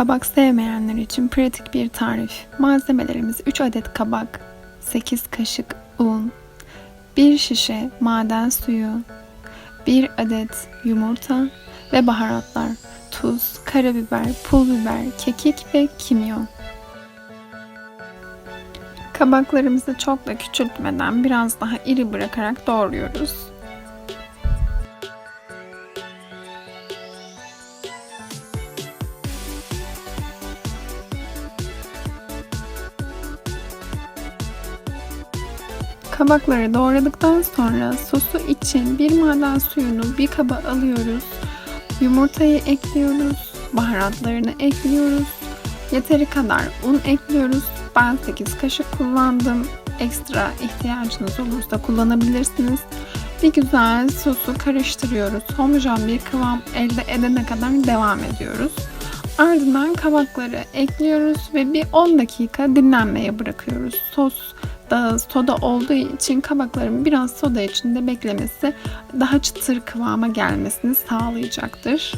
Kabak sevmeyenler için pratik bir tarif. Malzemelerimiz 3 adet kabak, 8 kaşık un, 1 şişe maden suyu, 1 adet yumurta ve baharatlar. Tuz, karabiber, pul biber, kekik ve kimyon. Kabaklarımızı çok da küçültmeden biraz daha iri bırakarak doğruyoruz. Kabakları doğradıktan sonra sosu için bir maden suyunu bir kaba alıyoruz. Yumurtayı ekliyoruz. Baharatlarını ekliyoruz. Yeteri kadar un ekliyoruz. Ben 8 kaşık kullandım. Ekstra ihtiyacınız olursa kullanabilirsiniz. Bir güzel sosu karıştırıyoruz. Homojen bir kıvam elde edene kadar devam ediyoruz. Ardından kabakları ekliyoruz ve bir 10 dakika dinlenmeye bırakıyoruz. Sos soda olduğu için kabakların biraz soda içinde beklemesi daha çıtır kıvama gelmesini sağlayacaktır.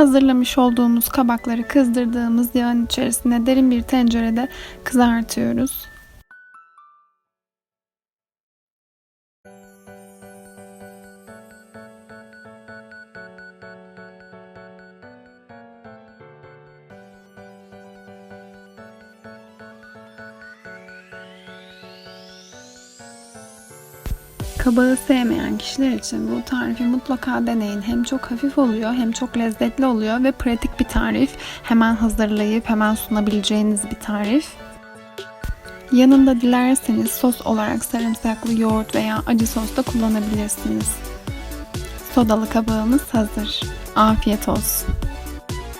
Hazırlamış olduğumuz kabakları kızdırdığımız yağın içerisine derin bir tencerede kızartıyoruz. Kabağı sevmeyen kişiler için bu tarifi mutlaka deneyin. Hem çok hafif oluyor hem çok lezzetli oluyor ve pratik bir tarif. Hemen hazırlayıp hemen sunabileceğiniz bir tarif. Yanında dilerseniz sos olarak sarımsaklı yoğurt veya acı sos da kullanabilirsiniz. Sodalı kabağımız hazır. Afiyet olsun.